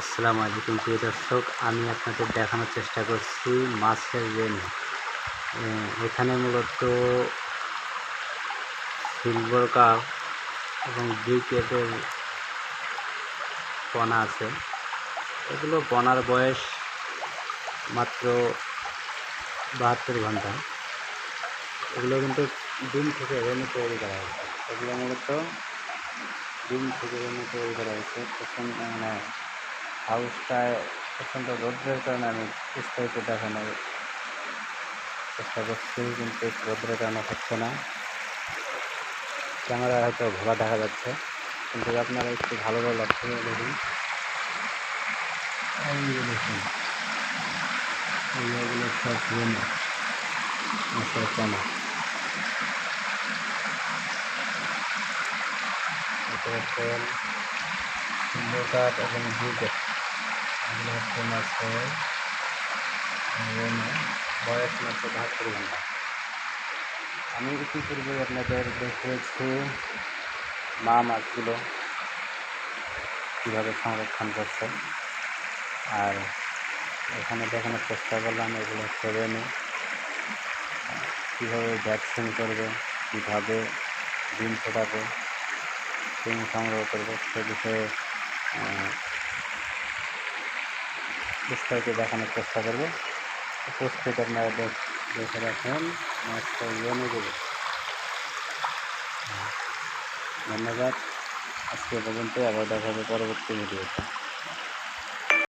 আসসালামু আলাইকুম, প্রিয় দর্শক। আমি আপনাদের দেখানোর চেষ্টা করছি মাছের রেনু এখানে মূলত সিলভার কাপ এবং ব্রিকেটের পনা আছে। এগুলো পনার বয়স মাত্র বাহাত্তর ঘণ্টা। এগুলো কিন্তু ডিম থেকে রেনু তৈরি করা হয়েছে। এগুলো মূলত ডিম থেকে রেনু তৈরি করা হয়েছে। প্রথম মানে হাউসটায় প্রচণ্ড রৌদ্রের কারণে আমি বিস্তারিত দেখানোর চেষ্টা করছি, কিন্তু রৌদ্রের কারণে হচ্ছে না। ক্যামেরায় হয়তো ঘোলা দেখা যাচ্ছে, কিন্তু আপনারা একটু ভালোভাবে লক্ষ্য করে দেখুন। সব রেনো মাছের কেনা এটা হচ্ছে এবং এগুলো হচ্ছে বয়স মাত্র বাহাত্তর ঘণ্টা আমি ইতিপূর্বে আপনাদের দেখিয়েছি মা মাছগুলো কীভাবে সংরক্ষণ করছে। আর এখানে দেখানোর চেষ্টা করলাম এগুলো হচ্ছে রেনু কীভাবে ভ্যাকসিন করবে, কীভাবে ডিম ফোটাবে, ডিম সংগ্রহ করবে সে বিষয়ে বিস্তারিত দেখানোর চেষ্টা করব। উপস্থিত আপনারা দেখে রাখেন ধন্যবাদ। আজকে পর্যন্ত আবার দেখা হবে পরবর্তী ভিডিওতে।